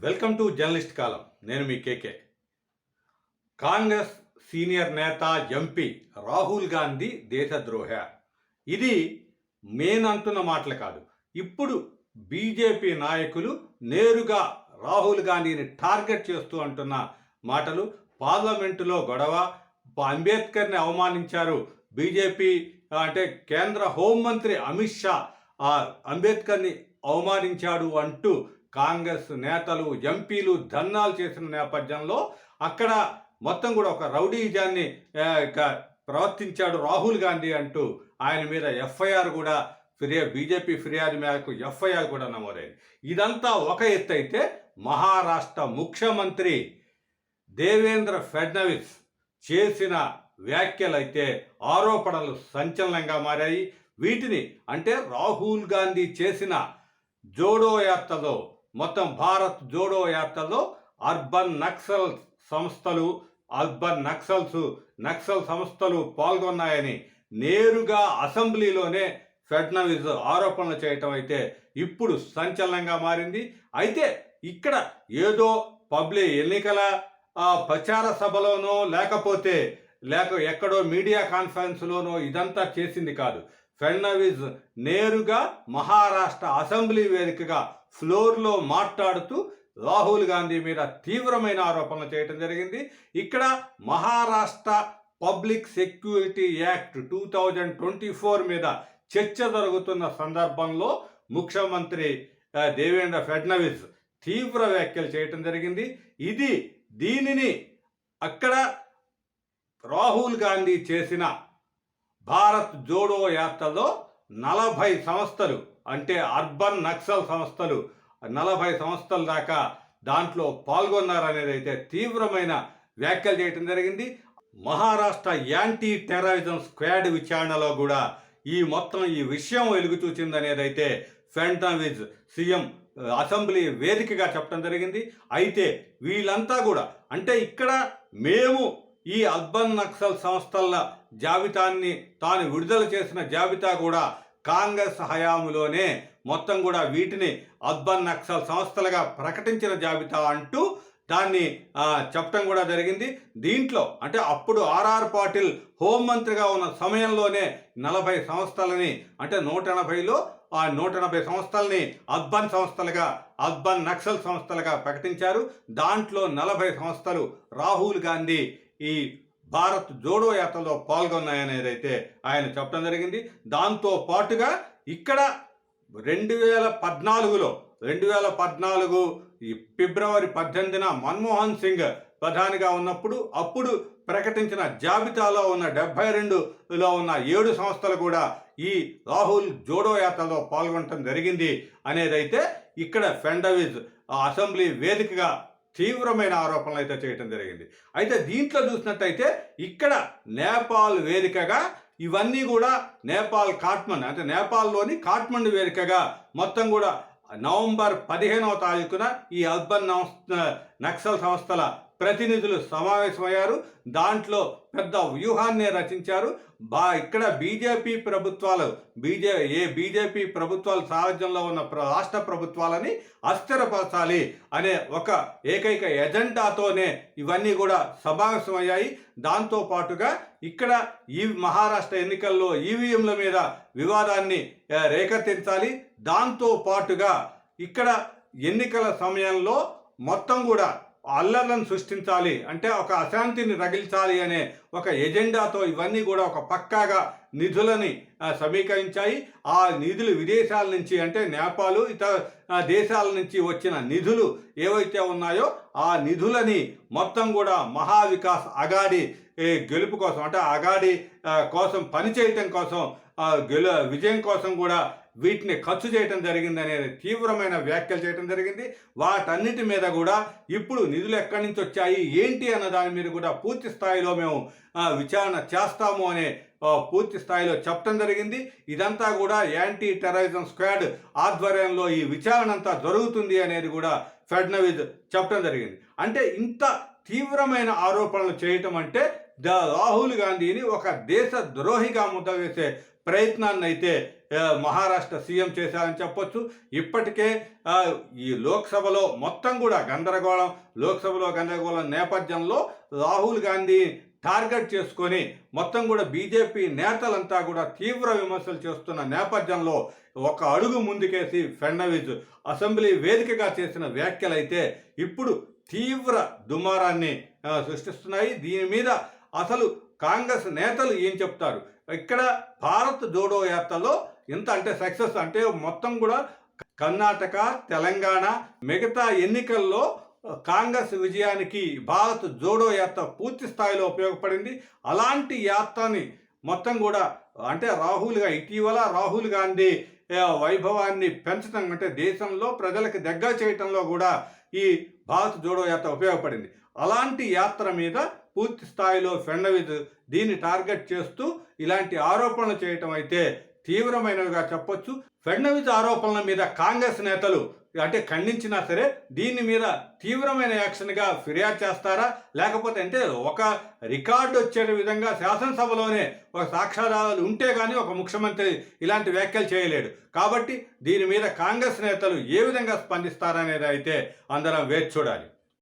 Welcome to journalist కాలం. నేను మీ కేకే. కాంగ్రెస్ సీనియర్ నేత ఎంపీ రాహుల్ గాంధీ దేశద్రోహ. ఇది మేనంటున్న మాటలు కాదు. ఇప్పుడు బీజేపీ నాయకులు నేరుగా రాహుల్ గాంధీని టార్గెట్ చేస్తూ అంటున్న మాటలు పార్లమెంటులో గొడవ. అంబేద్కర్ని అవమానించారు బీజేపీ అంటే కేంద్ర హోంమంత్రి అమిత్ షా. అంబేద్కర్ని అవమానించాడు అంటూ కాంగ్రెస్ నేతలు ఎంపీలు ధర్నాలు చేసిన నేపథ్యంలో అక్కడ మొత్తం కూడా ఒక రౌడీజాన్ని ప్రవర్తించాడు రాహుల్ గాంధీ అంటూ ఆయన మీద ఎఫ్ఐఆర్ కూడా ఫిర్యా బీజేపీ ఫిర్యాదు మేరకు ఎఫ్ఐఆర్ కూడా నమోదైంది. ఇదంతా ఒక ఎత్తు అయితే మహారాష్ట్ర ముఖ్యమంత్రి దేవేంద్ర ఫడ్నవిస్ చేసిన వ్యాఖ్యలైతే ఆరోపణలు సంచలనంగా మారాయి. వీటిని అంటే రాహుల్ గాంధీ చేసిన జోడో యాత్రలో మొత్తం భారత్ జోడో యాత్రలో అర్బన్ నక్సల్ సంస్థలు అర్బన్ నక్సల్స్ నక్సల్ సంస్థలు పాల్గొన్నాయని నేరుగా అసెంబ్లీలోనే ఫెడ్నవిజ్ ఆరోపణలు చేయటం అయితే ఇప్పుడు సంచలనంగా మారింది. అయితే ఇక్కడ ఏదో పబ్లిక్ ఎన్నికల ప్రచార సభలోనో లేకపోతే లేక ఎక్కడో మీడియా కాన్ఫరెన్స్లోనో ఇదంతా చేసింది కాదు. ఫడ్నవీస్ నేరుగా మహారాష్ట్ర అసెంబ్లీ వేదికగా ఫ్లోర్లో మాట్లాడుతూ రాహుల్ గాంధీ మీద తీవ్రమైన ఆరోపణలు చేయడం జరిగింది. ఇక్కడ Maharashtra public security act two thousand twenty four మీద చర్చ జరుగుతున్న సందర్భంలో ముఖ్యమంత్రి దేవేంద్ర ఫడ్నవీస్ తీవ్ర వ్యాఖ్యలు చేయటం జరిగింది. ఇది దీనిని అక్కడ రాహుల్ గాంధీ చేసిన భారత్ జోడో యాత్రలో నలభై సంస్థలు అంటే అర్బన్ నక్సల్ సంస్థలు నలభై సంస్థల దాకా దాంట్లో పాల్గొన్నారనేది అయితే తీవ్రమైన వ్యాఖ్యలు చేయటం జరిగింది. మహారాష్ట్ర యాంటీ టెర్రరిజం స్క్వాడ్ విచారణలో కూడా ఈ మొత్తం ఈ విషయం వెలుగు చూచిందనేది అయితే ఫెంటనవిజ్ సీఎం అసెంబ్లీ వేదికగా చెప్పడం జరిగింది. అయితే వీళ్ళంతా కూడా అంటే ఇక్కడ మేము ఈ అర్బన్ నక్సల్ సంస్థల జాబితాన్ని తాను విడుదల చేసిన జాబితా కూడా కాంగ్రెస్ హయాంలోనే మొత్తం కూడా వీటిని అర్బన్ నక్సల్ సంస్థలుగా ప్రకటించిన జాబితా అంటూ దాన్ని చెప్పడం కూడా జరిగింది. దీంట్లో అంటే అప్పుడు ఆర్ఆర్ పాటిల్ హోంమంత్రిగా ఉన్న సమయంలోనే నలభై సంస్థలని అంటే నూట ఎనభైలో ఆ నూట ఎనభై సంస్థల్ని అర్బన్ సంస్థలుగా అర్బన్ నక్సల్ సంస్థలుగా ప్రకటించారు. దాంట్లో నలభై సంస్థలు రాహుల్ గాంధీ ఈ భారత్ జోడో యాత్రలో పాల్గొన్నాయనేది అయితే ఆయన చెప్పడం జరిగింది. దాంతో పాటుగా ఇక్కడ రెండు వేల పద్నాలుగులో రెండు వేల పద్నాలుగు ఈ ఫిబ్రవరి పద్దెనిమిదిన మన్మోహన్ సింగ్ ప్రధానిగా ఉన్నప్పుడు అప్పుడు ప్రకటించిన జాబితాలో ఉన్న డెబ్బై రెండులో ఉన్న ఏడు సంస్థలు కూడా ఈ రాహుల్ జోడో యాత్రలో పాల్గొనడం జరిగింది అనేదైతే ఇక్కడ ఫెండవిజ్ ఆ అసెంబ్లీ వేదికగా తీవ్రమైన ఆరోపణలు అయితే చేయటం జరిగింది. అయితే దీంట్లో చూసినట్టయితే ఇక్కడ నేపాల్ వేదికగా ఇవన్నీ కూడా నేపాల్ కాట్మండ్ అంటే నేపాల్లోని కాట్మండ్ వేదికగా మొత్తం కూడా నవంబర్ పదిహేనవ తారీఖున ఈ అర్బన్ నక్సల్ సంస్థల ప్రతినిధులు సమావేశమయ్యారు. దాంట్లో పెద్ద వ్యూహాన్ని రచించారు. బా ఇక్కడ బీజేపీ ప్రభుత్వాలు బీజే ఏ బీజేపీ ప్రభుత్వాలు సారథ్యంలో ఉన్న రాష్ట్ర ప్రభుత్వాలని అస్థిరపరచాలి అనే ఒక ఏకైక ఎజెండాతోనే ఇవన్నీ కూడా సమావేశమయ్యాయి. దాంతో పాటుగా ఇక్కడ ఈ మహారాష్ట్ర ఎన్నికల్లో ఈవీఎంల మీద వివాదాన్ని రేకెత్తించాలి. దాంతో పాటుగా ఇక్కడ ఎన్నికల సమయంలో మొత్తం కూడా అల్లర్లను సృష్టించాలి. అంటే ఒక అశాంతిని రగిల్చాలి అనే ఒక ఎజెండాతో ఇవన్నీ కూడా ఒక పక్కాగా నిధులని సమీకరించాయి. ఆ నిధులు విదేశాల నుంచి అంటే నేపాల్ ఇతర దేశాల నుంచి వచ్చిన నిధులు ఏవైతే ఉన్నాయో ఆ నిధులని మొత్తం కూడా మహావికాస్ అగాడి గెలుపు కోసం అంటే అగాడి కోసం పనిచేయటం కోసం గెలు విజయం కోసం కూడా వీటిని ఖర్చు చేయటం జరిగింది అనేది తీవ్రమైన వ్యాఖ్యలు చేయటం జరిగింది. వాటన్నిటి మీద కూడా ఇప్పుడు నిధులు ఎక్కడి నుంచి వచ్చాయి? ఏంటి అన్న దాని మీద కూడా పూర్తి స్థాయిలో మేము విచారణ చేస్తాము అనే పూర్తి స్థాయిలో చెప్పడం జరిగింది. ఇదంతా కూడా యాంటీ టెర్రరిజం స్క్వాడ్ ఆధ్వర్యంలో ఈ విచారణ అంతా జరుగుతుంది అనేది కూడా ఫెడ్నవిజ్ చెప్పడం జరిగింది. అంటే ఇంత తీవ్రమైన ఆరోపణలు చేయటం అంటే ద రాహుల్ గాంధీని ఒక దేశ ద్రోహిగా ముద్ద వేసే ప్రయత్నాన్ని అయితే మహారాష్ట్ర సీఎం చేశారని చెప్పొచ్చు. ఇప్పటికే ఈ లోక్సభలో మొత్తం కూడా గందరగోళం లోక్సభలో గందరగోళం నేపథ్యంలో రాహుల్ గాంధీ టార్గెట్ చేసుకొని మొత్తం కూడా బీజేపీ నేతలంతా కూడా తీవ్ర విమర్శలు చేస్తున్న నేపథ్యంలో ఒక అడుగు ముందుకేసి ఫెడ్నవీజ్ అసెంబ్లీ వేదికగా చేసిన వ్యాఖ్యలైతే ఇప్పుడు తీవ్ర దుమారాన్ని సృష్టిస్తున్నాయి. దీని మీద అసలు కాంగ్రెస్ నేతలు ఏం చెప్తారు? ఇక్కడ భారత్ జోడో యాత్రలో ఎంత అంటే సక్సెస్ అంటే మొత్తం కూడా కర్ణాటక తెలంగాణ మిగతా ఎన్నికల్లో కాంగ్రెస్ విజయానికి భారత్ జోడో యాత్ర పూర్తి స్థాయిలో ఉపయోగపడింది. అలాంటి యాత్రని మొత్తం కూడా అంటే రాహుల్గా ఇటీవల రాహుల్ గాంధీ వైభవాన్ని పెంచడం అంటే దేశంలో ప్రజలకు దగ్గర చేయటంలో కూడా ఈ భారత్ జోడో యాత్ర ఉపయోగపడింది. అలాంటి యాత్ర మీద పూర్తి స్థాయిలో ఫెండవిజ్ దీన్ని టార్గెట్ చేస్తూ ఇలాంటి ఆరోపణలు చేయటం అయితే తీవ్రమైనవిగా చెప్పొచ్చు. ఫడ్నవీస్ ఆరోపణల మీద కాంగ్రెస్ నేతలు అంటే ఖండించినా సరే దీని మీద తీవ్రమైన యాక్షన్గా ఫిర్యాదు చేస్తారా? లేకపోతే అంటే ఒక రికార్డు వచ్చే విధంగా శాసనసభలోనే ఒక సాక్ష్యాధారాలు ఉంటే కానీ ఒక ముఖ్యమంత్రి ఇలాంటి వ్యాఖ్యలు చేయలేడు. కాబట్టి దీని మీద కాంగ్రెస్ నేతలు ఏ విధంగా స్పందిస్తారనేది అయితే అందరం వేచి చూడాలి.